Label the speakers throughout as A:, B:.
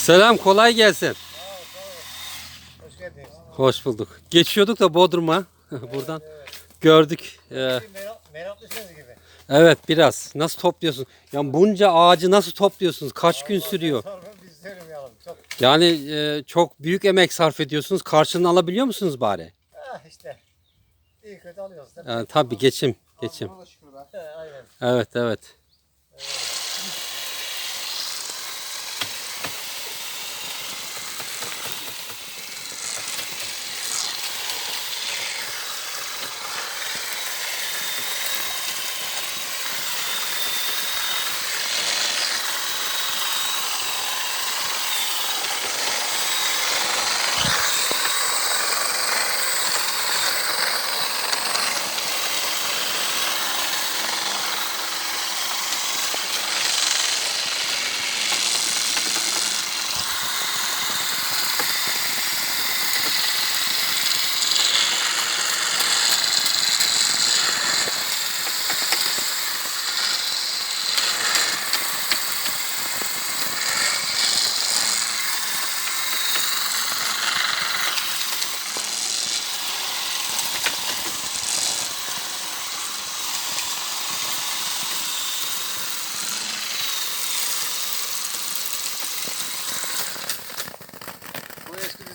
A: Selam kolay gelsin.
B: Hoş geldiniz.
A: Hoş bulduk. Geçiyorduk da Bodrum'a buradan gördük. Ee,
B: Merak, meraklısınız gibi.
A: evet biraz. Nasıl topluyorsun? Ya bunca ağacı nasıl topluyorsunuz? Kaç gün sürüyor?
B: Sorun biz söylemeyelim. Çok
A: Yani e, çok büyük emek sarf ediyorsunuz. Karşılığını alabiliyor musunuz bari?
B: ah işte. İyi kötü alıyoruz tabii.
A: Ee, tabii geçim. Geçim.
B: He, aynen.
A: Evet evet.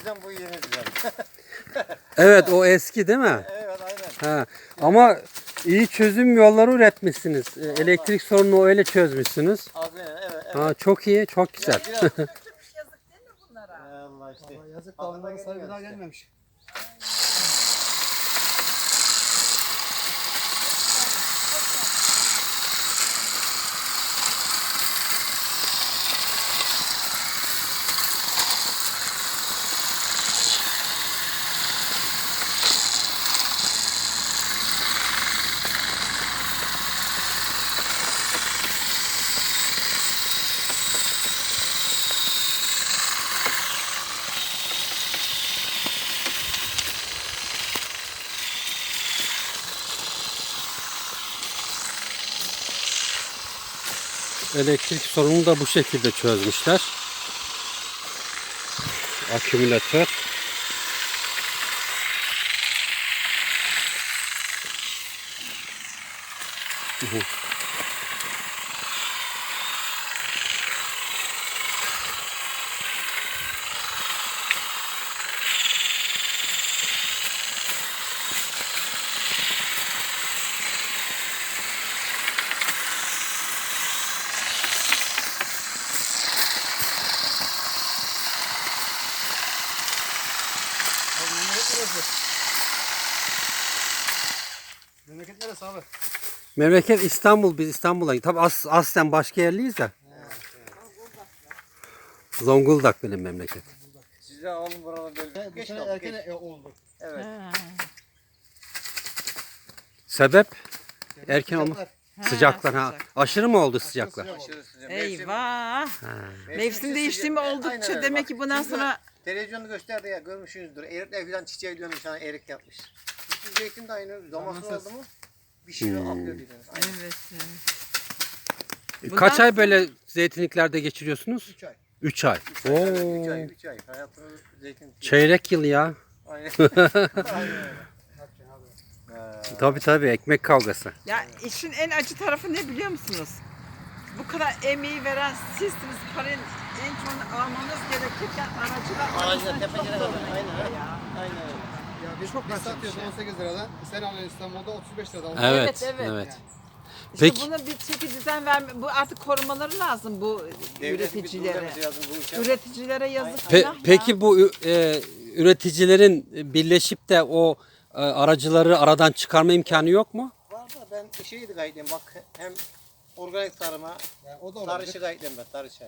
B: Düzen bu yeni düzen.
A: Evet o eski değil mi?
B: evet aynen.
A: Ha. Ama iyi çözüm yolları üretmişsiniz. Ee, Elektrik sorununu öyle çözmüşsünüz.
B: Aynen evet. evet.
A: Ha, çok iyi, çok güzel.
B: Biraz.
C: Yazık değil mi bunlara?
B: Allah işte.
D: Yazık bir
B: gelmiyor
D: daha
B: işte.
D: gelmemiş.
A: Elektrik sorununu da bu şekilde çözmüşler. Akümülatör. Hı
D: Memleket neresi abi?
A: Memleket İstanbul, biz İstanbul'a. Tabi as, aslen başka yerliyiz de. Zonguldak benim memleket.
B: Size alın buranın böyle. Geç kalk,
D: erken
B: geç.
D: oldu.
B: Evet.
A: Sebep? Erken olma.
D: Sıcaklar.
A: Sıcaklar ha. Aşırı mı oldu sıcaklar?
D: sıcak.
B: Aşırı sıcak. Mevsim-
C: Eyvah.
B: mevsim
C: değişti mi
B: sıcak.
C: oldukça
B: Aynen öyle.
C: demek ki bundan
B: şimdi
C: sonra
B: Televizyonda gösterdi ya görmüşsünüzdür. Erikler falan çiçeği dönmüş hani erik yapmış. Zeytin de aynı. Zamanı
D: Zamansız.
B: oldu mu? Bir şey
A: Hmm.
B: akıyor dediniz. Aynen.
C: evet.
A: Kaç
C: Bundan
A: ay böyle zeytinliklerde geçiriyorsunuz?
B: 3 ay.
A: 3 ay.
B: 3 ay. 3
A: Oo.
B: ay. 3 ay. Hayatımız zeytin.
A: Çeyrek yıl ya.
B: Aynen. Aynen.
A: Tabi tabi ekmek kavgası.
C: Ya işin en acı tarafı ne biliyor musunuz? Bu kadar emeği veren sizsiniz. Parayı en çok almanız gerekirken aracılar çok
B: tepecilere kadar. Aynen
D: biz satıyoruz
C: şey.
D: 18 liradan. Sen alıyorsun İstanbul'da 35 liradan.
A: Evet,
C: evet.
A: evet.
C: İşte
A: Peki.
C: buna bir çeki düzen verme. Bu artık korumaları lazım bu
B: Devletin bir
C: üreticilere.
B: lazım bu işe.
C: Üreticilere yazık
A: Pe-
C: günah ya.
A: peki bu ü- e, üreticilerin birleşip de o e, aracıları aradan çıkarma imkanı yok mu?
B: Var da ben şeydi kayıtlayayım bak hem organik tarıma
D: Yani o da olabilir.
B: tarışı kayıtlayayım ben. Tarışı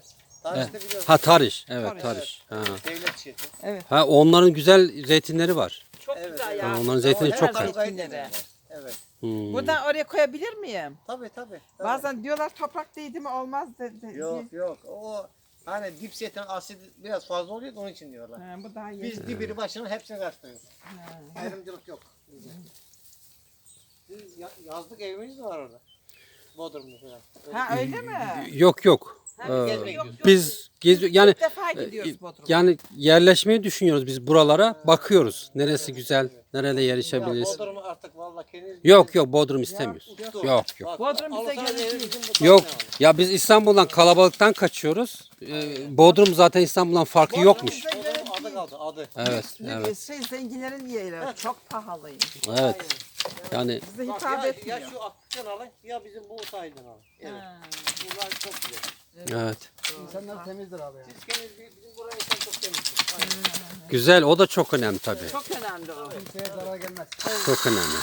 B: da biliyorsun.
A: Ha tarış. Evet
C: Tarış.
A: tarış. Ha.
B: Devlet şirketi.
A: ha onların güzel zeytinleri var.
C: Güzel ya.
A: Ha, onların zeytini çok kaliteli.
C: zeytinleri.
B: Evet.
A: Hmm.
C: Buradan oraya koyabilir miyim?
B: Tabii tabii. tabii.
C: Bazen diyorlar toprak değdi mi olmaz dedi.
B: Yok yok o hani dip zeytin asit biraz fazla oluyor da onun için diyorlar.
C: Ha, bu daha iyi.
B: Biz dibiri başının hepsini karşılıyoruz. Ayrımcılık yok. Biz ya- yazlık evimiz de var orada. Bodrum'da falan.
C: Ha öyle mi?
A: Yok yok. Ee,
B: gezmeye
A: biz geziyor yani
C: İlk defa
A: e,
C: gidiyoruz Bodrum'a.
A: yani yerleşmeyi düşünüyoruz biz buralara. Bakıyoruz. Neresi güzel, nerede
B: Ya
A: yerleşebiliriz.
B: Bodrum'u artık valla kendiniz
A: Yok yok Bodrum istemiyoruz.
B: Uçtu.
A: Yok yok.
B: Bak,
C: Bodrum bize
B: bizim bu
A: Yok. Ya biz İstanbul'dan kalabalıktan kaçıyoruz. Ee, Bodrum zaten İstanbul'dan farkı yokmuş.
B: Bodrum adı kaldı adı.
A: Evet, evet.
C: Şey zenginlerin yeri çok pahalıyım.
A: Evet. Yani
C: Bize
B: Bak
C: hitap
B: ya,
C: etmiyor.
B: ya şu Akça'dan alın ya bizim bu sahilden alın. Evet.
C: Ha.
B: Bunlar çok güzel.
A: evet.
D: İnsanlar temizdir abi yani.
B: Siz kendiniz bizim buraya insan çok temizdir. Aynen.
A: Güzel o da çok önemli tabii.
C: Çok önemli o.
D: Kimseye zarar gelmez.
A: Çok önemli.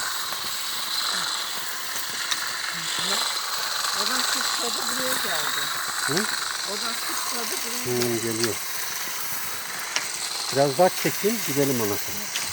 C: Odan sıçradı buraya geldi.
A: Hı?
C: Odan sıçradı buraya
A: Hmm, geliyor. Biraz daha çekeyim gidelim ona kadar.